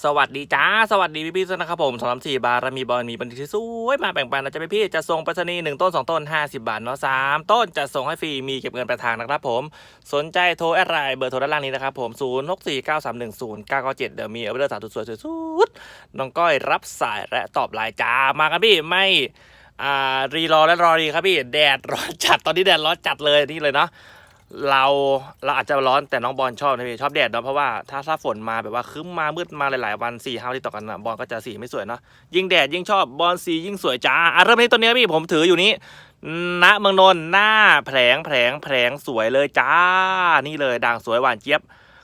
สวัสดีจ้า สวัสดีพี่พี่นะครับผมสำหรับสี่บารมีบอลมีบันทึกที่สวยมาแบ่งปันนะจ๊ะพี่พี่จะส่งไปรษณีย์หนึ่งต้นสองต้นห้าสิบาทเนาะสามต้นจะส่งให้ฟรีมีเก็บเงินปลายทางนะครับผม สนใจโทรแอดไลน์เบอร์โทรด้านล่างนี้นะครับผมศูนย์หกสี่เก้าสามหนึ่งศูนย์เก้าเก้าเจ็ดเดี๋ยวมีเอาไปเลือกสาวสวยๆสุดๆน้องก้อยรับสายและตอบไลน์จ้ามากันพี่ไม่อ่ารีรอและรอรีครับพี่แดดร้อนจัดตอนนี้แดดร้อนจัดเลยนี่เลยเนาะ เราเราอาจจะร้อนแต่น้องบอลชอบนะพี่ชอบแดดเนาะเพราะว่าถ้าถ้าฝนมาแบบว่าครึ้มมามืดมาหลายๆวันสี่ห้าที่ต่อกันนะบอลก็จะสีไม่สวยเนาะยิ่งแดดยิ่งชอบบอลสียิ่งสวยจ้าอะเริ่มที่ตัวนี้พี่ผมถืออยู่นี้ณเมืองนนท์หน้าแผลงแผลงแผลงสวยเลยจ้า นี่เลยด่างสวยหวานเจี๊ยบ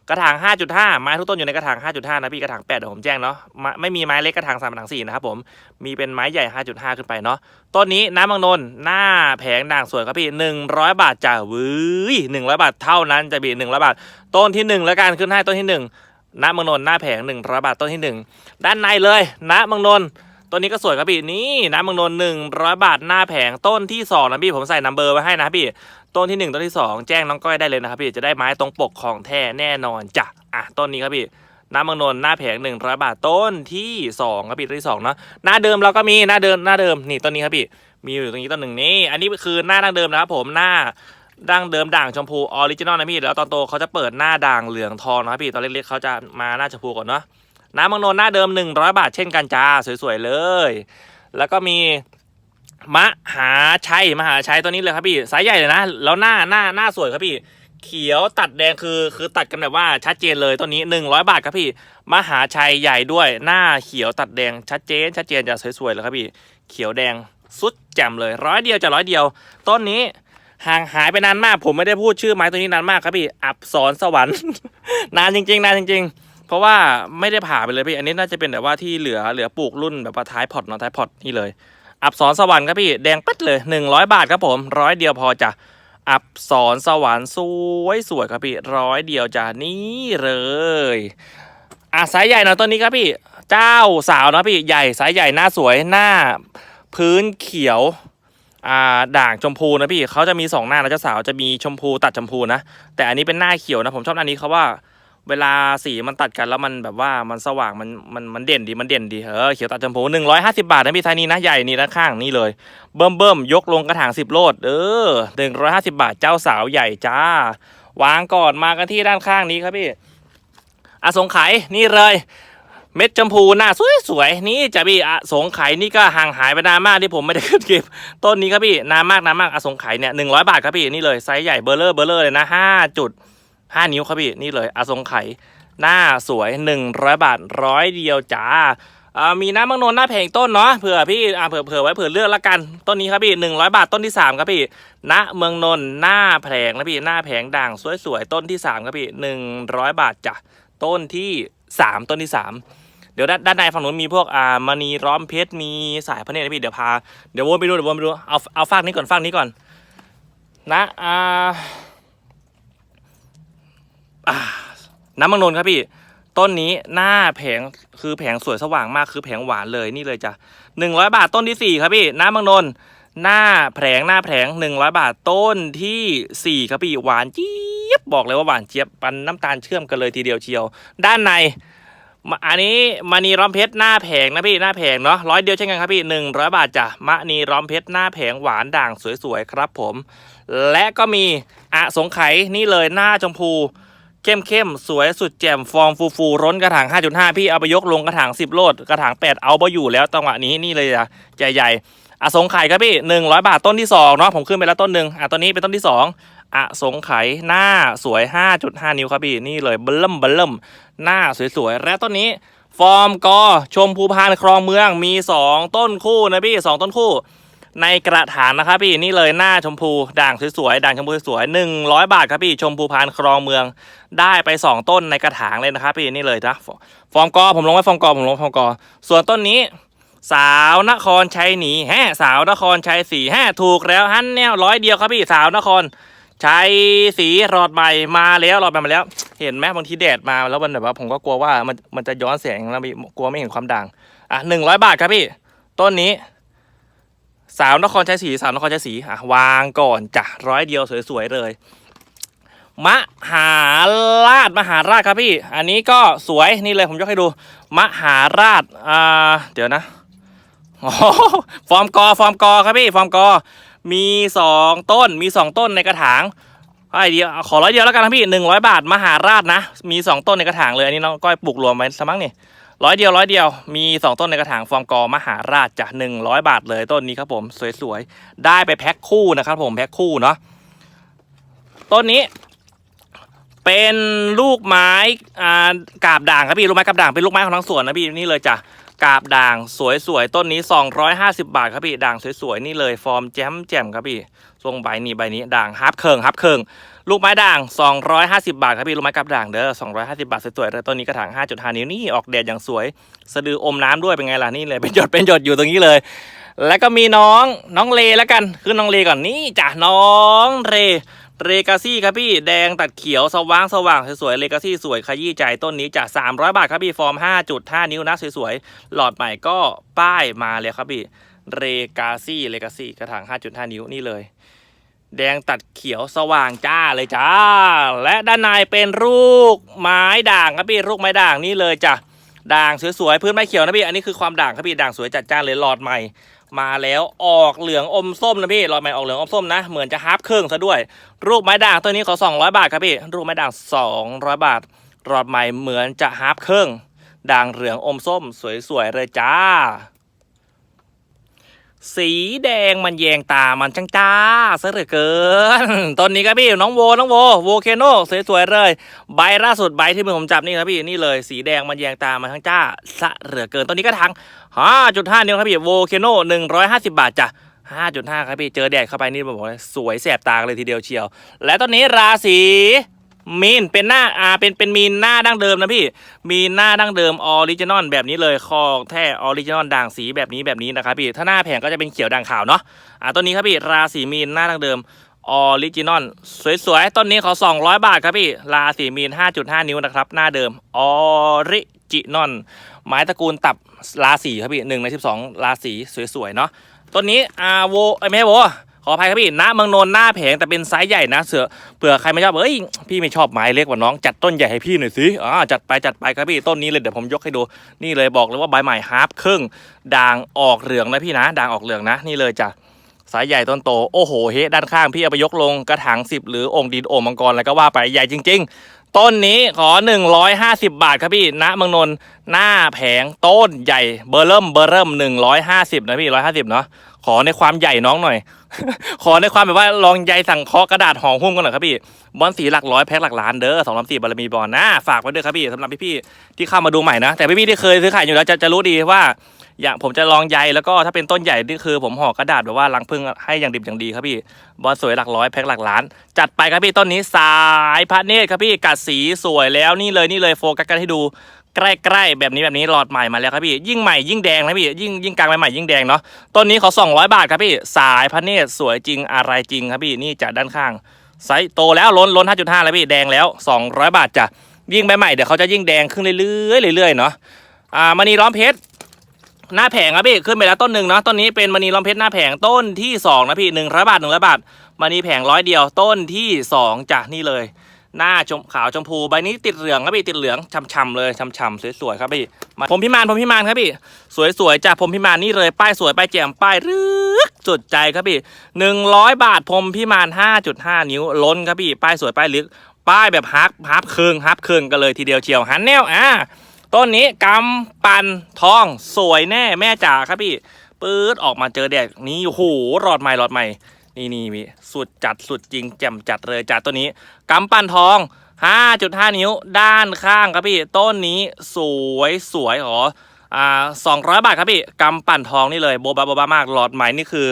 กระถาง 5.5 ไม้ทุกต้นอยู่ในกระถาง 5.5 นะพี่กระถาง8เดี๋ยวผมแจ้งเนาะไม่ไม่มีไม้เล็กกระถาง3กระถาง4นะครับผมมีเป็นไม้ใหญ่ 5.5 ขึ้นไปเนาะต้นนี้น้ำบางนนหน้าแผงด่างสวยครับพี่ 100 บาทจ้ะวื้ย100 บาทเท่านั้นจะบี100 บาท ต้นที่ 1 แล้วกันขึ้นให้ต้นที่ 1น้ำบางนนหน้าแผง100บาทต้นที่ 1 ด้านในเลยน้ำบางนนต้นนี้ก็สวยครับพี่นี่น้ำบางนนท์100บาทหน้าแผงต้นที่สองนะพี่ผมใส่นัมเบอร์ไว้ให้นะพี่ ต้นที่หนึ่งต้นที่สองแจ้งน้องก้อยได้เลยนะครับพี่จะได้ไม้ตรงปกของแท้แน่นอนจ้ะอะต้นนี้ครับพี่น้ำมังนนหน้าแผงหนึ่งร้อยบาทต้นที่สองครับพี่ต้นที่สองเนาะหน้าเดิมเราก็มีหน้าเดิมหน้าเดิมนี่ต้นนี้ครับพี่มีอยู่ตรงนี้ต้นหนึ่งนี่อันนี้คือหน้าดั้งเดิมนะครับผมหน้าดั้งเดิมด่างชมพูออริจินอลนะพี่แล้วตอนโตเขาจะเปิดหน้าด่างเหลืองทองนะครับพี่ตอนเล็กๆเขาจะมาหน้าชมพูก่อนเนาะน้ำมังนนหน้าเดิม 100 บาทเช่นกันจ้าสวยๆเลย แล้วก็มี มหาชัยมหาชัยตัวนี้เลยครับพี่สายใหญ่เลยนะ แล้วหน้าหน้าหน้าสวยครับพี่ เขียวตัดแดงคือคือตัดกันแบบว่าชัดเจนเลยตัวนี้ 100 บาทครับพี่ มหาชัยใหญ่ด้วยหน้าเขียวตัดแดงชัดเจน ชัดเจนจะสวยๆเลยครับพี่ เขียวแดงสุดแจ่มเลยร้อยเดียวจะร้อยเดียวต้นนี้ห่างหายไปนานมาก ผมไม่ได้พูดชื่อไม้ตัวนี้นานมากครับพี่ อับสรสวรรค์ นานจริง ๆ นานจริงๆเพราะว่าไม่ได้ผ่าไปเลยพี่ อันนี้น่าจะเป็นแบบว่าที่เหลือเหลือปลูกรุ่นแบบว่าท้ายพอร์ตเนาะท้ายพอร์ตนี่เลย อับสรสวรรค์ครับพี่แดงปั๊ดเลย 100 บาทครับผมร้อยเดียวพอจ้ะอับสรสวรรค์สวยสวยครับพี่ร้อยเดียวจ้ะนี่เลยอะสายใหญ่หน่อยต้นนี้ครับพี่ เจ้าสาวนะพี่ใหญ่สายใหญ่หน้าสวยหน้า พื้นเขียวอ่าด่างชมพูนะพี่เขาจะมีสองหน้าแล้วเจ้าสาวจะมีชมพูตัดชมพูนะ แต่อันนี้เป็นหน้าเขียวนะผมชอบหน้านี้เขาว่า เวลาสีมันตัดกันแล้วมันแบบว่ามันสว่างมันมันมันเด่นดีมันเด่นดีเออเขียวตัดชมพูหนึ่งร้อยห้าสิบาทนะพี่ไซส์นี้นะใหญ่นี่นะข้างนี่เลย เบิ่มเบิ่มยกลงกระถางสิบโลดเออหนึ่งร้อยห้าสิบาทเจ้าสาวใหญ่จ้าวางก่อนมากันที่ด้านข้างนี้ครับพี่อสงไขยนี่เลยเม็ดชมพูหน้าสวยๆนี่จะพี่อสงไขยนี่ก็ห่างหายไปนานมากที่ผมไม่ได้ขึ้นคลิปต้นนี้ครับพี่นานมากนานมากอสงไขยเนี่ยหนึ่งร้อยบาทครับพี่นี่เลยไซส์ใหญ่เบอร์เลอร์เบอร์เลอร์เลยนะห้าจุด ห้านิ้วครับพี่ นี่เลยอสงไขยหน้าสวย 100 บาทร้อยเดียวจ้ามีน้ำมังนนหน้าแผงต้นเนาะเผื่อพี่เผื่อเผื่อไว้เผื่อเลือกละกันต้นนี้ครับพี่100บาทต้นที่3ครับพี่ณเมืองนนท์หน้าแผงนะพี่หน้าแผงด่างสวยๆต้นที่3ครับพี่100บาทจ้ะต้นที่3ต้นที่3เดี๋ยวด้านในฝั่งนู้นมีพวกอ่ามณีร้อมเพชรมีสายพระเนตรนะพี่เดี๋ยวพาเดี๋ยววนไปดูเดี๋ยววนไปดูเอาเอาฟากนี้ก่อนฟากนี้ก่อนนะอ่า น้ำมังนนครับพี่ ต้นนี้หน้าแผงคือแผงสวยสว่างมากคือแผงหวานเลยนี่เลยจ้ะหนึ่งร้อยบาทต้นที่สี่ครับพี่ น้ำมังนนหน้าแผงหน้าแผงหนึ่งร้อยบาทต้นที่สี่ครับพี่หวานเจี๊ยบบอกเลยว่าหวานเจี๊ยบปันน้ำตาลเชื่อมกันเลยทีเดียวเชียว ด้านในอันนี้มณีร้อมเพชรหน้าแผงนะพี่หน้าแผงเนาะร้อยเดียวเช่นกันครับพี่หนึ่งร้อยบาทจ้ะมณีร้อมเพชรหน้าแผงหวานด่างสวยๆครับผม และก็มีอะสงไขยนี่เลยหน้าชมพู เข้มเข้มสวยสุดแจ่มฟองฟูฟูร้นกระถาง 5.5 พี่เอาไปยกลงกระถาง 10 โลดกระถาง 8 เอาไปอยู่แล้วจังหวะนี้นี่เลยอะใหญ่ๆอสงไข่ครับพี่ 100 บาทต้นที่2เนาะผมขึ้นไปแล้วต้นหนึ่งอะต้นนี้เป็นต้นที่ 2อสงไข่หน้าสวย 5.5 นิ้วครับพี่ นี่เลยเบิ่มเบิ่มหน้าสวยๆ และต้นนี้ ฟอร์มกอชมพูพานครองเมืองมี 2 ต้นคู่นะพี่ 2 ต้นคู่ ในกระถางนะครับพี่นี่เลยหน้าชมพูด่างสวยๆด่างชมพูสวยๆหนึ่งร้อยบาทครับพี่ชมพูพานครองเมืองได้ไปสองต้นในกระถางเลยนะครับพี่นี่เลยจ้ะฟอร์มกอผมลงไว้ฟอร์มกอผมลงฟอร์มกอส่วนต้นนี้สาวนครชัยหนีแฮ่สาวนครชัยสีแฮ่ถูกแล้วฮันแนวร้อยเดียวครับพี่สาวนครชัยสีรอดใหม่มาแล้วรอดใหม่มาแล้ว เห็นไหมบางทีแดดมาแล้วมันแบบว่าผมก็กลัวว่ามันมันจะย้อนแสงแล้วพี่กลัวไม่เห็นความด่างอะหนึ่งร้อยบาทครับพี่ ต้นนี้ สาวนครชัยศรีสาวนครชัยศรีอะวางก่อนจ้ะร้อยเดียวสวยๆเลย มหาราชมหาราชครับพี่ อันนี้ก็สวยนี่เลยผมยกให้ดู มหาราชอ่าเดี๋ยวนะอ๋อฟอร์มกอฟอร์มกอครับพี่ฟอร์มกอมีสองต้นมีสองต้นในกระถางไอเดียวขอร้อยเดียวแล้วกันนะพี่หนึ่งร้อยบาทมหาราชนะ มีสองต้นในกระถางเลยอันนี้น้องก้อยปลูกรวมไว้สมั้งนี่ ร้อยเดียวร้อยเดียวมีสองต้นในกระถางฟอร์มกอมหาราชจ้ะหนึ่งร้อยบาทเลยต้นนี้ครับผมสวยๆ ได้ไปแพ็คคู่นะครับผมแพ็คคู่เนาะต้นนี้ เป็นลูกไม้อ่ากาบด่างครับพี่ลูกไม้กาบด่างเป็นลูกไม้ของทั้งสวนนะพี่นี่เลยจ้ะกาบด่างสวยๆต้นนี้ 250 บาทครับพี่ด่างสวยๆนี่เลยฟอร์มแจ่มแจ่มครับพี่ ทรงใบนี้ใบนี้ด่างฮับเคิงฮับเคิงลูกไม้ด่าง 250 บาทครับพี่ลูกไม้กาบด่างเด้อ250 บาทสวยๆเลยต้นนี้กระถาง 5.5 นิ้วนี่ออกแดดอย่างสวย สะดืออมน้ำด้วยเป็นไงล่ะนี่เลยเป็นหยดเป็นหยดอยู่ตรงนี้เลย แล้วก็มีน้องน้องเลแล้วกันคือน้องเลก่อนนี่จ้ะน้องเรเรกาซี่ครับพี่แดงตัดเขียวสว่างสว่างสวยๆเรกาซี่สวยขยี้ใจต้นนี้จาก300 บาทครับพี่ฟอร์ม 5.5 นิ้วนะสวยๆหลอดใหม่ก็ป้ายมาเลยครับพี่เรกาซี่เรกาซี่กระถาง 5.5 นิ้วนี่เลย แดงตัดเขียวสว่างจ้าเลยจ้า และด้านในเป็นลูกไม้ด่างครับพี่ลูกไม้ด่างนี่เลยจ้ะด่างสวยๆพื้นไม้เขียวนะพี่อันนี้คือความด่างครับพี่ด่างสวยจัดจ้านเลยหลอดใหม่ มาแล้วออกเหลืองอมส้มนะพี่หลอดใหม่ออกเหลืองอมส้มนะเหมือนจะฮาร์ปเครื่องซะด้วยรูปไม้ด่างตัวนี้ขอ200 บาทครับพี่รูปไม้ด่าง 200 บาทหลอดใหม่เหมือนจะฮาร์ปเครื่องด่างเหลืองอมส้มสวยๆเลยจ้า สีแดงมันแยงตามันจังจ้าซะเหลือเกิน ต้นนี้ครับพี่น้องโวน้องโวโวเคโนสวยๆเลย ใบล่าสุดใบที่มือผมจับนี่ครับพี่นี่เลย สีแดงมันแยงตามันทั้งจ้าซะเหลือเกินต้นนี้ก็ทาง5.5นิ้วครับพี่โวเคโน150 บาทจ้ะ5.5 ครับพี่ เจอแดดเข้าไปนี่ผมบอกเลยสวยแสบตาเลยทีเดียวเชียว และตอนนี้ราศี มีนเป็นหน้าอ่าเป็นเป็นมีนหน้าดั้งเดิมนะพี่ มีนหน้าดั้งเดิมออริจินอลแบบนี้เลยคอแท้ออริจินอลด่างสีแบบนี้แบบนี้นะครับพี่ถ้าหน้าแผงก็จะเป็นเขียวด่างขาวเนาะอ่าต้นนี้ครับพี่ราศีมีนหน้าดั้งเดิมออริจินอลสวยๆ ต้นนี้ขา200 บาทครับพี่ราศีมีน 5.5 นิ้วนะครับ หน้าเดิมออริจินอลไม้ตระกูลตับราศีครับพี่หนึ่งใน 12 ราศีสวยๆ เนาะต้นนี้อาโวเอ้ยไม่ใช่โว ออภัยครับพี่ณเมืองนนท์หน้าแผงแต่เป็นไซส์ใหญ่นะเสือเผื่อใครไม่ชอบเอ้ยพี่ไม่ชอบไม้เล็กกว่าน้องจัดต้นใหญ่ให้พี่หน่อยสิอ่าจัดไปจัดไปครับพี่ต้นนี้เลยเดี๋ยวผมยกให้ดูนี่เลยบอกเลยว่าใบใหม่ฮาร์ปครึ่งด่างออกเหลืองนะพี่นะด่างออกเหลืองนะ นี่เลยจ้ะสายใหญ่ต้นโต โอ้โหเฮด้านข้างพี่เอาไปยกลงกระถางสิบหรือองค์ดินโอ่งมังกรอะไรก็ว่าไปใหญ่จริง ๆ ต้นนี้ขอ 150 บาทครับพี่ณเมืองนนท์หน้าแผงต้นใหญ่เบอร์เริ่มเบอร์เริ่ม 150 นะพี่ 150 เนาะ อในความใหญ่น้องหน่อย ขอในความแบบว่าลองใยสั่งเคาะกระดาษห่อหุ้มกันหน่อยครับพี่ บอลสีหลักร้อยแพ็คหลักล้านเด้อสองสามสี่บารมีบอลนะฝากไว้ด้วยครับพี่สำหรับพี่ๆที่เข้ามาดูใหม่นะ แต่พี่ๆที่เคยซื้อขายอยู่แล้วจะจะรู้ดีว่า อย่างผมจะลองใยแล้วก็ถ้าเป็นต้นใหญ่นี่คือ ผมห่อกระดาษแบบว่าลังพึ่งให้อย่างดิบอย่างดีครับพี่ บอลสวยหลักร้อยแพ็คหลักล้าน จัดไปครับพี่ต้นนี้สายพระเนตรครับพี่กัดสีสวยแล้วนี่เลยนี่เลยโฟกัสกันให้ดู ใกล้ๆแบบนี้แบบนี้หลอดใหม่มาแล้วครับพี่ยิ่งใหม่ยิ่งแดงนะพี่ยิ่งยิ่งกลางใหม่ยิ่งแดงเนาะต้นนี้เขา200 บาทครับพี่สายพระเนตรสวยจริงอะไรจริงครับพี่นี่จากด้านข้างไซส์โตแล้วล้นล้น 5.5 แล้วพี่แดงแล้ว 200 บาทจ้ะยิ่งใบใหม่เดี๋ยวเขาจะยิ่งแดงขึ้นเรื่อยๆเรื่อยๆเนาะอ่ามณีล้อมเพชรหน้าแผงครับพี่ขึ้นไปแล้วต้นหนึ่งเนาะต้นนี้เป็นมณีล้อมเพชรหน้าแผงต้นที่สองนะพี่หนึ่งร้อยบาทหนึ่งร้อยบาทมณีแผงร้อยเดียวต้นที่สองจ้ะนี่เลย หน้าชมขาวชมพูใบนี้ติดเหลืองครับพี่ติดเหลืองช่ำๆเลยช่ำๆสวยๆครับพี่มาผมพิมานผมพิมานครับพี่สวยๆจ้ะผมพิมานนี่เลยป้ายสวยป้ายแจ่มป้ายรึกสุดใจครับพี่หนึ่งร้อยบาทผมพิมานห้าจุดห้านิ้วล้นครับพี่ป้ายสวยป้ายลึก ป้ายแบบฮับฮับเคืองฮับเคืองกันเลยทีเดียวเชียวหันแนวอ่าต้นนี้กำปันทองสวยแน่แม่จ๋าครับพี่ปื๊ดออกมาเจอแดดนี่โหหลอดใหม่หลอดใหม่ นี่นี่พี่สุดจัดสุดจริงแจ่มจัดเลยจัดตัวนี้กำปันทอง 5.5 นิ้วด้านข้างครับพี่ ต้นนี้สวยสวยขออ่า200บาทครับพี่กำปั่นทองนี่เลยโบบาโบบามากหลอดใหม่นี่คือ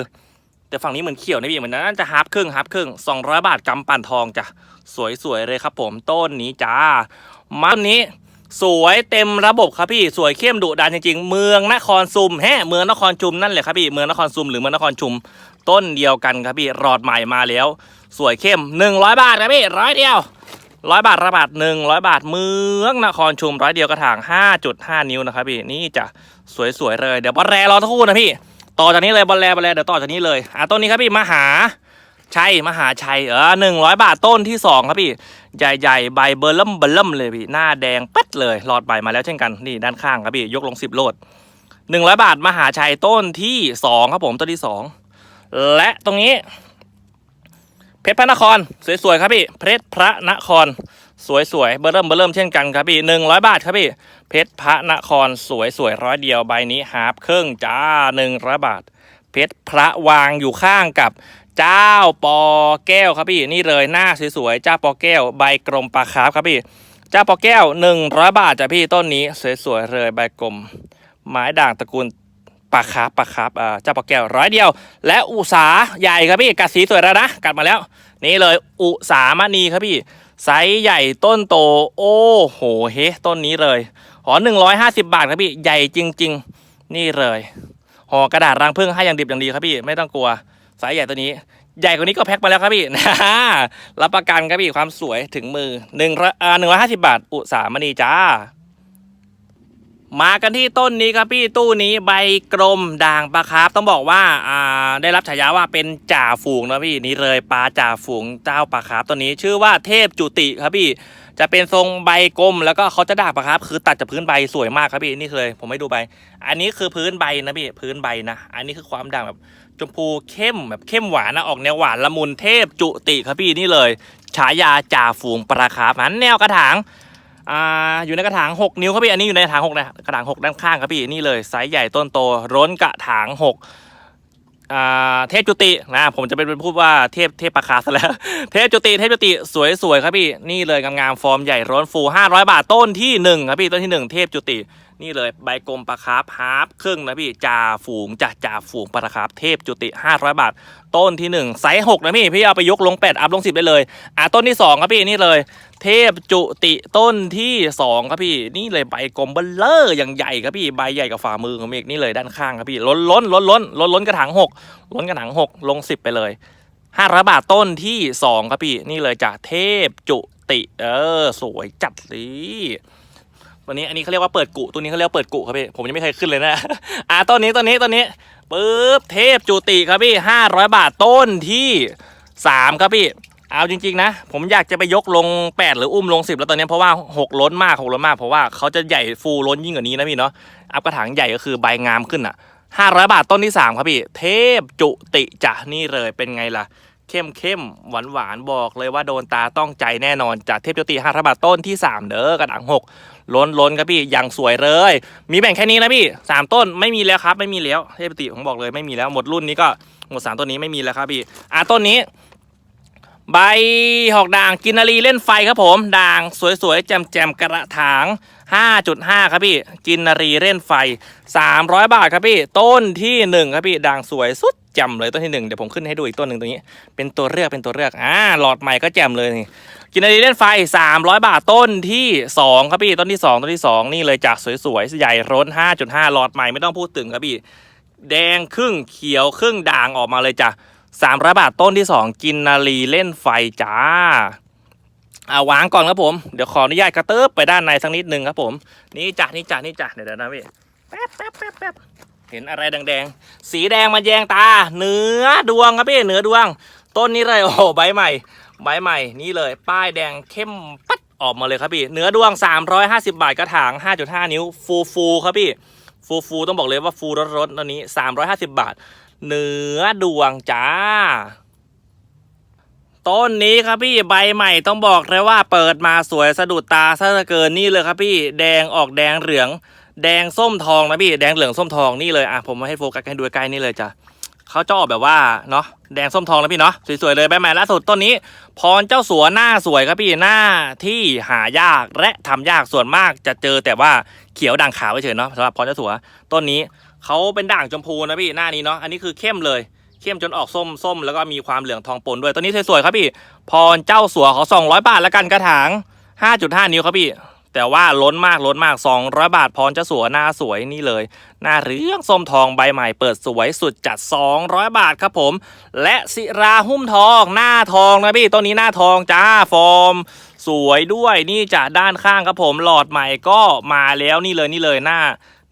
แต่ฝั่งนี้เหมือนเขียวนะพี่เหมือนน่าจะฮาร์ปครึ่งฮาร์ปครึ่ง200บาทกำปั่นทองจ้ะสวยๆเลยครับผมต้นนี้จ้ามาต้นนี้สวยเต็มระบบครับพี่สวยเข้มดุดันจริงๆ เมืองนครซุมแฮะเมืองนครชุมนั่นแหละครับพี่เมืองนครซุมหรือเมืองนครชุม ต้นเดียวกันครับพี่รอดใหม่มาแล้ว สวยเข้ม 100 บาทครับพี่ร้อยเดียวร้อยบาทระบาทหนึ่งร้อยบาทเมืองนครชุมร้อยเดียวกระถาง5.5 นิ้วนะครับพี่นี่จะสวยๆเลยเดี๋ยวบอลแรรอสักครู่นะพี่ ต่อจากนี้เลยบอลแรบอลแรเดี๋ยวต่อจากนี้เลยอะต้นนี้ครับพี่มหาชัยมหาชัยเออหนึ่งร้อยบาทต้นที่สองครับพี่ ใหญ่ๆใบเบอร์เริ่มเบอร์เริ่มเลยพี่หน้าแดงเป็ดเลยหลอดใบมาแล้วเช่นกันนี่ด้านข้างครับพี่ยกลงสิบโลดหนึ่งร้อยบาทมหาชัยต้นที่สองครับผมต้นที่สอง และตรงนี้ เพชรพระนคร สวยๆครับพี่ เพชรพระนคร สวยๆเบอร์เริ่มเบอร์เริ่มเช่นกันครับพี่หนึ่งร้อยบาทครับพี่ เพชรพระนครสวยๆร้อยเดียวใบนี้ฮาร์ปครึ่งจ้าหนึ่งร้อยบาท เพชรพระวางอยู่ข้างกับเจ้าปอแก้วครับพี่นี่เลยหน้าสวยๆเจ้าปอแก้วใบกลมปลาคาร์ฟครับพี่ เจ้าปอแก้วหนึ่งร้อยบาทจ้ะพี่ต้นนี้สวยๆเลยใบกลมไม้ด่างตระกูล ปลาคาร์ฟปลาคาร์ฟอ่าเจ้าปอแก้วร้อยเดียว และอุสาใหญ่ครับพี่กัดสีสวยแล้วนะกัดมาแล้ว นี่เลยอุสามณีครับพี่ไซส์ใหญ่ต้นโต โอ้โหเฮต้นนี้เลยหอหนึ่งร้อยห้าสิบาทครับพี่ใหญ่จริง ๆ นี่เลยห่อกระดาษรังพึ่งให้อย่างดิบอย่างดีครับพี่ไม่ต้องกลัวไซส์ใหญ่ตัวนี้ ใหญ่กว่านี้ก็แพ็คมาแล้วครับพี่รับประกันครับพี่ความสวยถึงมือหนึ่งอ่าหนึ่งร้อยห้าสิบบาท อุสามณีจ้า มากันที่ต้นนี้ครับพี่ตู้นี้ใบกลมด่างปลาคาร์ฟต้องบอกว่าอ่าได้รับฉายาว่าเป็นจ่าฝูงนะพี่นี่เลยปลาจ่าฝูงเจ้าปลาคาร์ฟตัวนี้ชื่อว่าเทพจุติครับพี่จะเป็นทรงใบกลมแล้วก็เขาจะด่างปลาคาร์ฟคือตัดจากพื้นใบสวยมากครับพี่นี่เลยผมให้ดูใบ อันนี้คือพื้นใบนะพี่พื้นใบนะอันนี้คือความด่างแบบชมพูเข้มแบบเข้มหวานนะออกแนวหวานละมุนเทพจุติครับพี่นี่เลย ฉายาจ่าฝูงปลาคาร์ฟหันแนวกระถาง อ่าอยู่ในกระถาง 6 นิ้วครับพี่อันนี้อยู่ในกระถาง6นะกระถาง 6 ด้านข้างครับพี่นี่เลยไซส์ใหญ่ต้นโตร้นกระถาง 6อ่าเทพจุตินะผมจะเป็นพูดว่าเทพเทพปาคาซะแล้ว เทพจุติเทพจุติสวยๆครับพี่นี่เลยงามๆฟอร์มใหญ่ร้อนฟู 500 บาทต้นที่หนึ่งครับพี่ต้นที่หนึ่งเทพจุติ นี่เลยใบกลมปลาคาร์ฟฮาร์ฟครึ่งนะพี่จ่าฝูงจ่าจ่าฝูงปลาคาร์ฟเทพจุติ 500 บาท ต้นที่หนึ่งไซส์6นะพี่ พี่เอาไปยกลงแปดอัพลงสิบได้เลย อ่าต้นที่สองครับพี่นี่เลย เทพจุติต้นที่สองครับพี่ นี่เลยใบกลมเบลเลอร์อย่างใหญ่ครับพี่ใบใหญ่กับฝ่ามือของเมกนี่เลยด้านข้างครับพี่ล้นล้นล้นล้นล้นล้นกระถางหกล้นกระถางหกลงสิบไปเลยห้าร้อยบาทต้นที่สองครับพี่ นี่เลยจากเทพจุติ เออ สวยจัดเลย วันนี้อันนี้เขาเรียกว่าเปิดกุตัวนี้เขาเรียกเปิดกุครับพี่ผมยังไม่เคยขึ้นเลยนะอ่าต้นนี้ต้นนี้ต้นนี้ปึ๊บเทพจุติครับพี่ห้าร้อยบาทต้นที่สามครับพี่เอาจริงๆนะ ผมอยากจะไปยกลง 8 หรืออุ้มลง 10 แล้วตอนนี้เพราะว่า 6 ล้นมาก6ล้นมากเพราะว่าเขาจะใหญ่ฟูล้นยิ่งกว่านี้นะพี่เนาะอัพกระถางใหญ่ก็คือใบงามขึ้นอะ 500 บาทต้นที่ 3 ครับพี่ เทพจุติจ้ะนี่เลยเป็นไงล่ะ เข้มเข้มหวานหวานบอกเลยว่าโดนตาต้องใจแน่นอนจากเทพจุติ500บาทต้นที่ 3 เด้อกระถาง6 ล้นล้นครับพี่อย่างสวยเลย มีแบ่งแค่นี้นะพี่3ต้นไม่มีแล้วครับ ไม่มีแล้วเทพติผมบอกเลยไม่มีแล้วหมดรุ่นนี้ก็หมดสามต้นนี้ไม่มีแล้วครับพี่อะต้นนี้ ใบหอกด่างกินนารีเล่นไฟครับผมด่างสวยๆแจ่มๆกระถาง 5.5 ครับพี่กินนารีเล่นไฟ 300 บาทครับพี่ต้นที่ 1 ครับพี่ด่างสวยสุดแจ่มเลยต้นที่ 1 เดี๋ยวผมขึ้นให้ดูอีกต้นหนึ่งตรงนี้ เป็นตัวเลือกเป็นตัวเลือกอ่าหลอดใหม่ก็แจ่มเลยนี่ กินนารีเล่นไฟ 300 บาทต้นที่ 2 ครับพี่ ต้นที่ 2 ต้นที่ 2 นี่เลยจากสวยๆ ใหญ่ร้น 5.5 หลอดใหม่ไม่ต้องพูดถึงครับพี่ แดงครึ่งเขียวครึ่งด่างออกมาเลยจ้ะสามร้อยบาทต้นที่สองกินนารีเล่นไฟจ้าเอาวางก่อนครับผม เดี๋ยวขออนุญาตกระเติบไปด้านในสักนิดนึงครับผม นี่จ้ะนี่จ้ะนี่จ้ะเดี๋ยวนะพี่แป๊บแป๊บแป๊บแป๊บเห็นอะไรแดงๆ สีแดงมาแยงตา เนื้อดวงครับพี่เนื้อดวง ต้นนี้เลยโอ้ใบใหม่ ใบใหม่นี่เลย ป้ายแดงเข้มปัดออกมาเลยครับพี่ เนื้อดวง 350 บาทกระถาง 5.5 นิ้ว ฟูฟูครับพี่ ฟูฟูต้องบอกเลยว่าฟูรสรสตอนนี้ 350 บาท เนื้อดวงจ้า ต้นนี้ครับพี่ใบใหม่ต้องบอกเลยว่าเปิดมาสวยสะดุดตาซะเหลือเกินนี่เลยครับพี่ แดงออกแดงเหลือง แดงส้มทองนะพี่ แดงเหลืองส้มทองนี่เลยอะผมมาให้โฟกัสให้ดูใกล้นี่เลยจ้ะ เขาจะออกแบบว่าเนาะแดงส้มทองนะพี่เนาะสวยๆเลยใบใหม่ล่าสุดต้นนี้ พรเจ้าสัวหน้าสวยครับพี่หน้าที่หายากและทำยากส่วนมากจะเจอแต่ว่าเขียวด่างขาวเฉยเนาะสำหรับพรเจ้าสัวต้นนี้เขาเป็นด่างชมพูนะพี่หน้านี้เนาะอันนี้คือเข้มเลยเข้มจนออกส้มส้มแล้วก็มีความเหลืองทองปนด้วยตัวนี้สวยๆครับพี่ พรเจ้าสัวขอ200 บาทแล้วกันกระถาง 5.5 นิ้วครับพี่ แต่ว่าล้นมากล้นมาก200บาทพรจ้าสัวหน้าสวยนี่เลย หน้าเรื่องส้มทองใบใหม่เปิดสวยสุดจัด 200 บาทครับผม และศิราหุ้มทองหน้าทองนะพี่ต้นนี้หน้าทองจ้าฟอร์ม สวยด้วยนี่จะด้านข้างครับผมหลอดใหม่ก็มาแล้วนี่เลยนี่เลยหน้า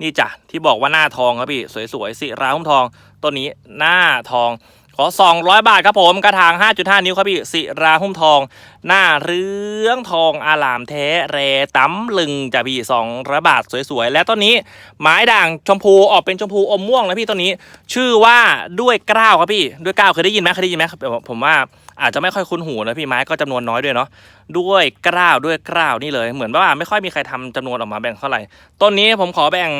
นี่จ้ะที่บอกว่าหน้าทองครับพี่สวยๆสิราหุ้มทองต้นนี้หน้าทอง ขอ 200 บาทครับผมกระถาง 5.5 นิ้วครับพี่สิราหุ้มทอง หน้าเรืองทองอาลามแท้แรตั้มลึงจ้ะพี่200บาทสวยๆ และต้นนี้ไม้ด่างชมพูออกเป็นชมพูอมม่วงนะพี่ต้นนี้ ชื่อว่าด้วยกล้าวครับพี่ด้วยกล้าวเคยได้ยินไหมเคยได้ยินไหมผมว่าอาจจะไม่ค่อยคุ้นหูนะพี่ไม้ก็จำนวนน้อยด้วยเนาะด้วยกล้าวด้วยกล้าวนี่เลย เหมือนว่าไม่ค่อยมีใครทำจำนวนออกมาแบ่งเท่าไหร่ต้นนี้ผมขอแบ่ง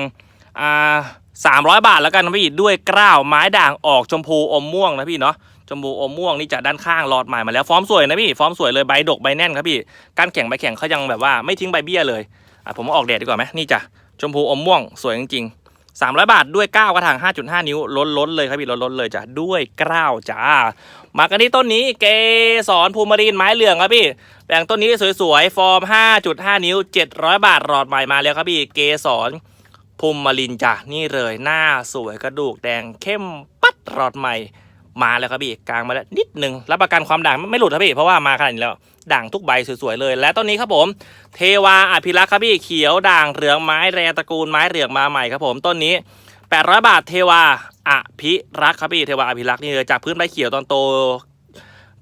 อ่า สามร้อยบาทแล้วกันนะพี่ด้วยกล้าวไม้ด่างออกชมพูอมม่วงนะพี่เนาะชมพูอมม่วงนี่จะด้านข้างหลอดใหม่มาแล้วฟอร์มสวยนะพี่ฟอร์มสวยเลยใบดกใบแน่นครับพี่กานแข็งใบแข็งเขายังแบบว่าไม่ทิ้งใบเบี้ยเลยอะผมเอาออกแดดดีกว่าไหมนี่จ้ะชมพูอมม่วงสวยจริงๆสามร้อยบาทด้วยก้าวกระถางห้าจุดห้านิ้วล้นล้นเลยครับพี่ล้นล้นเลยจ้ะด้วยกล้าวจ้า มากันที่ต้นนี้เกสรภูมิรินไม้เหลืองครับพี่แบ่งต้นนี้สวยๆ ฟอร์ม 5.5 นิ้ว 700 บาทหลอดใหม่มาแล้วครับพี่เกสร ภูมิมารินจ้ะนี่เลยหน้าสวยกระดูกแดงเข้มปัดรอดใหม่มาแล้วครับพี่กลางมาแล้วนิดหนึ่งรับประกันความด่างไม่หลุดครับพี่เพราะว่ามาขนาดนี้แล้วด่างทุกใบสวยๆเลย และต้นนี้ครับผม เทวาอภิรักษ์ครับพี่เขียวด่างเหลืองไม้แรตระกูลไม้เหลืองมาใหม่ครับผมต้นนี้800บาทเทวาอภิรักษ์ครับพี่เทวาอภิรักษ์นี่เลยจากพื้นใบเขียวตอนโต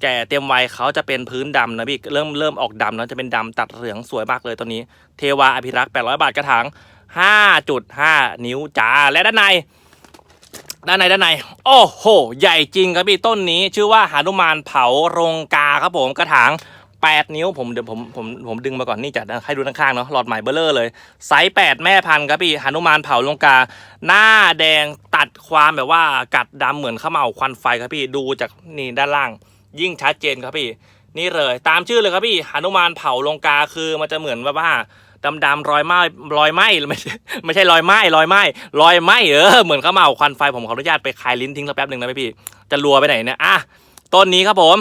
แก่เต็มวัยเขาจะเป็นพื้นดำนะพี่เริ่มเริ่มออกดำแล้วจะเป็นดำตัดเหลืองสวยมากเลยตัวนี้ เทวาอภิรักษ์800 บาทกระถาง 5.5 นิ้วจ้า และด้านใน ด้านในด้านใน โอ้โห ใหญ่จริงครับพี่ต้นนี้ ชื่อว่าหานุมานเผาโรงกาครับผมกระถาง8 นิ้วผมเดี๋ยวผมผมผมดึงมาก่อนนี่จะให้ดูด้านข้างเนาะหลอดใหม่เบลเลอร์เลยไซส์8แม่พันธุ์ครับพี่หานุมานเผาโรงกา หน้าแดงตัดความแบบว่ากัดดำเหมือนข้าวเมาควันไฟครับพี่ดูจากนี่ด้านล่าง ยิ่งชัดเจนครับพี่ นี่เลย ตามชื่อเลยครับพี่หานุมานเผาลงกาคือมันจะเหมือนแบบว่า ดำดำๆรอยไหม้รอยไหม้ไม่ใช่ไม่ใช่รอยไหม้รอยไหม้รอยไหม้เออเหมือนข้าวเมาควันไฟผมขออนุญาตไปคลายลิ้นทิ้งสักแป๊บหนึ่งนะพี่จะรัวไปไหนเนี่ยอะต้นนี้ครับผม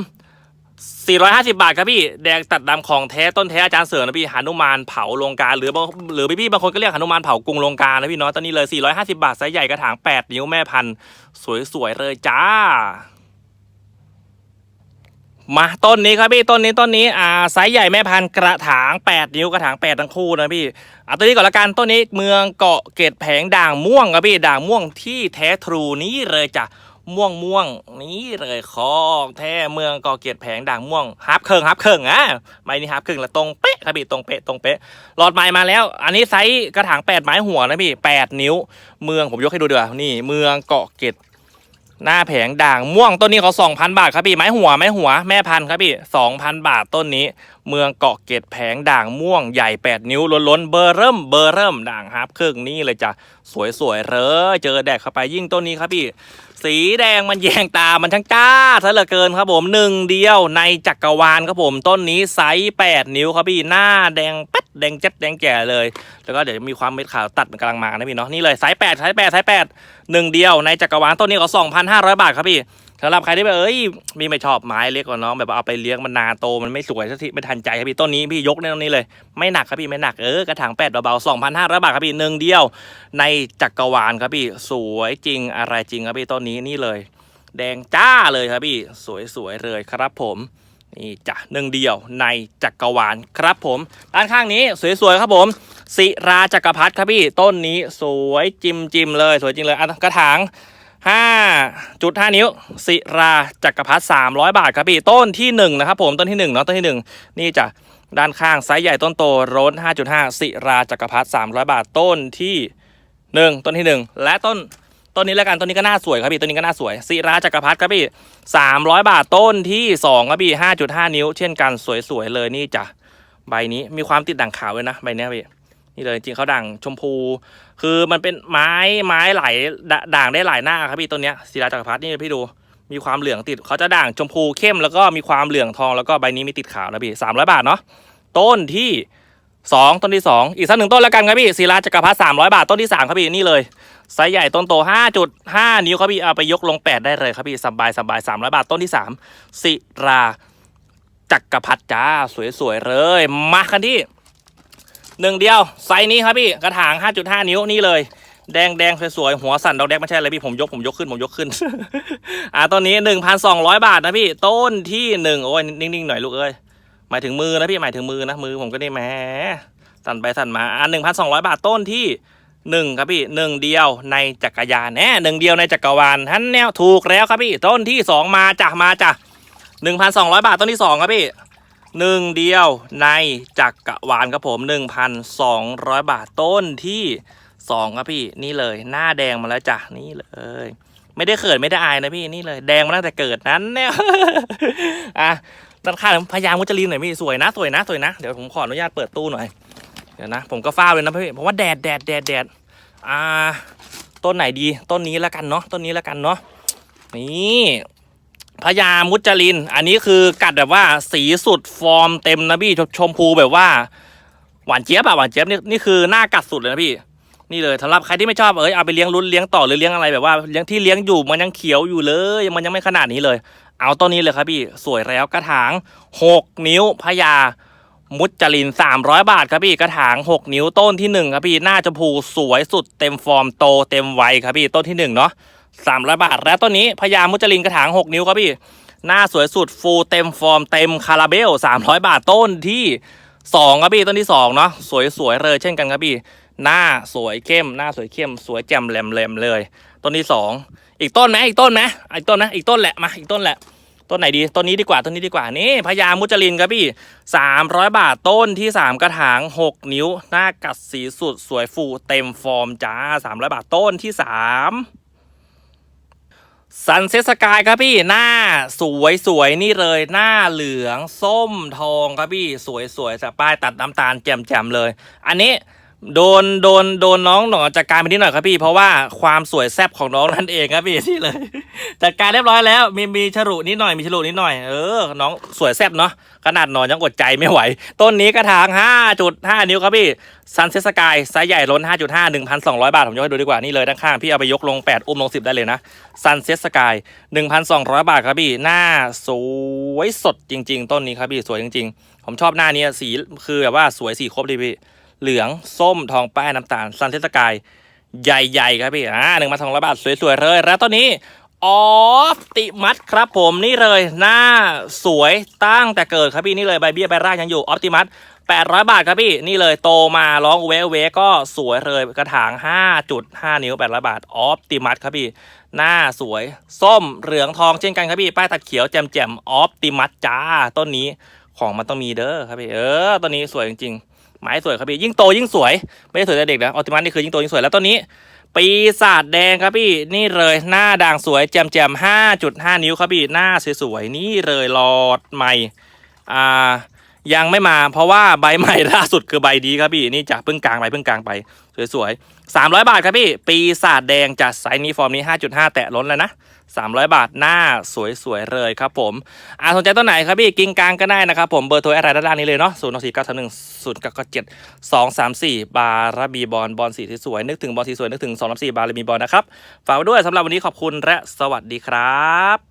450 บาทครับพี่แดงตัดดำของแท้ต้นแท้อาจารย์เสือนะพี่หานุมานเผาลงกาหรือหรือพี่ๆบางคนก็เรียกหานุมานเผากรุงลงกานะพี่เนาะตอนนี้เลย 450 บาทไซส์ใหญ่กระถาง 8 นิ้วแม่พันธุ์สวยๆเลยจ้า มาต้นนี้ครับพี่ต้นนี้ต้นนี้อ่าไซส์ใหญ่แม่พันธุ์กระถาง 8 นิ้วกระถาง 8 ทั้งคู่นะพี่อ่าตัวนี้ก่อนละกันต้นนี้เมืองเกาะเกตแผงด่างม่วงครับพี่ด่างม่วงที่แท้ทรูนี้เลยจ้ะม่วงม่วงนี่เลยของแท้เมืองเกาะเกตแผงด่างม่วงฮับเคิงฮับเคิงอะไม่นี่ฮับเคิงละตรงเป๊ะครับพี่ตรงเป๊ะตรงเป๊ะหลอดไม้มาแล้ว อันนี้ไซส์กระถาง8ไม้หัวนะพี่8นิ้ว เมืองผมยกให้ดูเดือนี่เมืองเกาะเกต หน้าแผงด่างม่วงต้นนี้เขา2,000 บาทครับพี่ไม้หัวไม้หัวแม่พันธุ์ครับพี่2,000 บาทต้นนี้ เมืองเกาะเกตแผงด่างม่วงใหญ่ 8 นิ้วล้นๆเบอร์เริ่มเบอร์เริ่มด่างฮับครึ่งนี่เลยจ้ะสวยๆเลยเจอแดดเข้าไปยิ่งต้นนี้ครับพี่ สีแดงมันแยงตา มันช่างจ้าซะเหลือเกินครับผมหนึ่งเดียวในจักรวาลครับผม ต้นนี้ไซส์8นิ้วครับพี่หน้าแดงแป๊ดแดงจัดแดงแก่เลย แล้วก็เดี๋ยวมีความเม็ดขาวตัดมันกำลังมานะพี่เนาะนี่เลยไซส์8ไซส์8ไซส์8หนึ่งเดียวในจักรวาลต้นนี้ก็2,500บาทครับพี่ สำหรับใครที่แบบเอ้ยมีไม่ชอบไม้เล็กกว่าน้องแบบว่าเอาไปเลี้ยงมันนาโตมันไม่สวยสักทีไม่ทันใจครับพี่ต้นนี้พี่ยกในตรงนี้เลย ไม่หนักครับพี่ไม่หนักเออกระถางแปดเบาๆ2,500บาทครับพี่หนึ่งเดียว ในจักรวาลครับพี่สวยจริงอะไรจริงครับพี่ต้นนี้นี่เลย แดงจ้าเลยครับพี่สวยๆเลยครับผมนี่จ้ะหนึ่งเดียวในจักรวาลครับผมด้านข้างนี้สวยๆครับผมศิราจักรพัฒครับพี่ต้นนี้สวยจิมจิมเลย สวยจริงเลยอะกระถาง 5.5 นิ้วศิราจักรพัฒ300 บาทครับพี่ ต้นที่ 1 นะครับผม ต้นที่1เนาะ ต้นที่ 1 นี่จะด้านข้างไซส์ใหญ่ต้นโตโรน5.5ศิราจักรพัฒ300 บาท ต้นที่ 1 ต้นที่ 1 และต้น ต้นนี้แล้วกัน ต้นนี้ก็น่าสวยครับพี่ ต้นนี้ก็น่าสวยศิราจักรพัฒครับพี่ 300 บาท ต้นที่2ครับพี่ 5.5 นิ้ว เช่นกัน สวยๆ เลย นี่จ้ะ ใบนี้ มีความติดด่างขาวเลยนะ ใบนี้พี่ นี่เลยจริงเขาด่างชมพู คือมันเป็นไม้ไม้ไหลดด่างได้หลายหน้าครับพี่ต้นเนี้ยศิลาจักรพรรดินี่พี่ดูมีความเหลืองติดเขาจะด่างชมพูเข้มแล้วก็มีความเหลืองทองแล้วก็ใบนี้มีติดขาวนะพี่สามร้อยบาทเนาะต้นที่สองต้นที่สองอีกสักหนึ่งต้นแล้วกันครับพี่ศิลาจักรพรรดิสามร้อยบาทต้นที่สามครับพี่นี่เลยไซส์ใหญ่ต้นโตห้าจุดห้านิ้วครับพี่เอาไปยกลงแปดได้เลยครับพี่สบายสบายสามร้อยบาทต้นที่สามศิราจักรพรรดิจ้าสวยๆเลยมากันที่ หนึ่งเดียวไซส์นี้ครับพี่กระถาง 5.5 นิ้วนี่เลย แดงแดงสวยๆหัวสั่นดอกแดกไม่ใช่อะไรพี่ผมยกผมยกขึ้นผมยกขึ้น อ่าตอนนี้ 1,200 บาทนะพี่ ต้นที่หนึ่งโอ้ยนิ่งๆหน่อยลูกเอ้ยหมายถึงมือนะพี่หมายถึงมือนะมือผมก็ได้แหมสั่นไปสั่นมาอ่า1,200 บาทต้นที่หนึ่งครับพี่หนึ่งเดียวในจักรยานแหนหนึ่งเดียวในจักรวาลท่านแนวถูกแล้วครับพี่ ต้นที่สองมาจ้ะมาจ้ะหนึ่งพันสองร้อยบาทต้นที่สองครับพี่ หนึ่งเดียวในจักรวาลครับผมหนึ่งพันสองร้อยบาทต้นที่สองครับพี่นี่เลย หน้าแดงมาแล้วจ้ะนี่เลย ไม่ได้เขินไม่ได้อายนะพี่นี่เลย แดงมาตั้งแต่เกิดนั้นเนี่ยอะด้านข้างพยายามมุจลินหน่อยพี่สวยนะสวยนะสวยนะเดี๋ยวผมขออนุญาตเปิดตู้หน่อยเดี๋ยวนะผมก็ฟ้าเลยนะพี่เพราะว่าแดดแดดแดดแดดอ่าต้นไหนดีต้นนี้แล้วกันเนาะต้นนี้แล้วกันเนาะนี่ พญามุจลิน อันนี้คือกัดแบบว่าสีสุดฟอร์มเต็มนะพี่ชมพูแบบว่า หวานเจี๊ยบอะหวานเจี๊ยบนี่นี่คือหน้ากัดสุดเลยนะพี่นี่เลยสำหรับใครที่ไม่ชอบเอ้ยเอาไปเลี้ยงลุ้นเลี้ยงต่อหรือเลี้ยงอะไรแบบว่าเลี้ยงที่เลี้ยงอยู่มันยังเขียวอยู่เลย มันยังไม่ขนาดนี้เลย เอาต้นนี้เลยครับพี่สวยแล้วกระถางหกนิ้วพญามุจลินสามร้อยบาทครับพี่กระถางหกนิ้วต้นที่หนึ่งครับพี่หน้าชมพูสวยสุดเต็มฟอร์มโตเต็มวัยครับพี่ต้นที่หนึ่งเนาะ สามร้อยบาท แล้วต้นนี้พญามุจลินกระถางหกนิ้วครับพี่ หน้าสวยสุดฟูเต็มฟอร์มเต็มคาราเบลสามร้อยบาทต้นที่สองครับพี่ ต้นที่สองเนาะสวยสวยๆเลยเช่นกันครับพี่ หน้าสวยเข้ม หน้าสวยเข้ม สวยแจ่มแหลมแหลมๆเลย ต้นที่สองอีกต้นไหมอีกต้นไหมอีกต้นนะอีกต้นแหละมาอีกต้นแหละต้นไหนดีต้นนี้ดีกว่าต้นนี้ดีกว่านี่พญามุจลินครับพี่สามร้อยบาทต้นที่สามกระถางหกนิ้ว หน้ากัดสีสุดสวยฟูเต็มฟอร์มจ้าสามร้อยบาทต้นที่ ซันเซสกายครับพี่หน้าสวยสวยนี่เลย หน้าเหลือง ส้มทองครับพี่ สวยสวยๆแต่ป้ายตัดน้ำตาลแจ่มๆเลย อันนี้ โดนโดนโดนน้องหนอจัดการไปนิดหน่อยครับพี่ เพราะว่าความสวยแซ่บของน้องนั่นเองครับพี่ที่เลย จัดการเรียบร้อยแล้ว มีมีฉลุนิดหน่อยมีฉลุนิดหน่อยเออน้องสวยแซ่บเนาะขนาดหนอนยังอดใจไม่ไหว ต้นนี้กระถาง 5.5 นิ้วครับพี่ซันเซสกายไซส์ใหญ่ล้น 5.5 1,200 บาท ผมยกให้ดูดีกว่า นี่เลยด้านข้าง พี่เอาไปยกลง 8 อุ้มลง 10 ได้เลยนะซันเซสกาย1,200 บาทครับพี่ หน้าสวยสดจริง ๆ ต้นนี้ครับพี่สวยจริง ๆ ผมชอบหน้านี้สีคือแบบว่าสวยสีครบดีพี่ เหลืองส้มทองป้ายน้ำตาลซันเทสกายใหญ่ๆครับพี่อ่าหนึ่งมาทองร้อยบาทสวยๆเลยแล้วตอนนี้ออฟติมัสครับผมนี่เลยหน้าสวยตั้งแต่เกิดครับพี่นี่เลยใบเบี้ยใบร่างยังอยู่ออฟติมัส800 บาทครับพี่นี่เลยโตมาร้องเวเวก็สวยเลยกระถาง 5.5 นิ้ว 800 บาทออฟติมัสครับพี่ หน้าสวย ส้มเหลืองทองเช่นกันครับพี่ ป้ายตัดเขียวแจ่มๆออฟติมัสจ้า ต้นนี้ของมันต้องมีเด้อครับพี่ เออต้นนี้สวยจริงๆ ไม้สวยครับพี่ยิ่งโตยิ่งสวย ไม่ได้สวยแต่เด็กนะออติมัสนี่คือยิ่งโตยิ่งสวยแล้วต้นนี้ ปีศาจแดงครับพี่นี่เลยหน้าด่างสวยแจ่มแจมห้าจุดห้านิ้วครับพี่หน้าสวยๆนี่เลยหลอดใหม่อ่ายังไม่มาเพราะว่าใบใหม่ล่าสุดคือใบดีครับพี่นี่จากเพิ่งกลางไปเพิ่งกลางไป สวยๆสามร้อยบาทครับพี่ ปีศาจแดงจัดไซส์นี้ฟอร์มนี้ห้าจุดห้าแตะล้นแล้วนะ 300 บาทหน้าสวยๆเลยครับผมอ่าสนใจตัวไหนครับพี่กิ้งกลางก็ได้นะครับผมเบอร์โทรอะไรด้านล่างนี้เลยเนาะศูนย์สี่เก้าสามหนึ่งศูนย์เก้าเจ็ดสองสามสี่บาร์บีบอลบอลสีสวยนึกถึงบอลสีสวยนึกถึงสองสามสี่บาร์บีบอลนะครับฝากไว้ด้วยสำหรับวันนี้ขอบคุณและสวัสดีครับ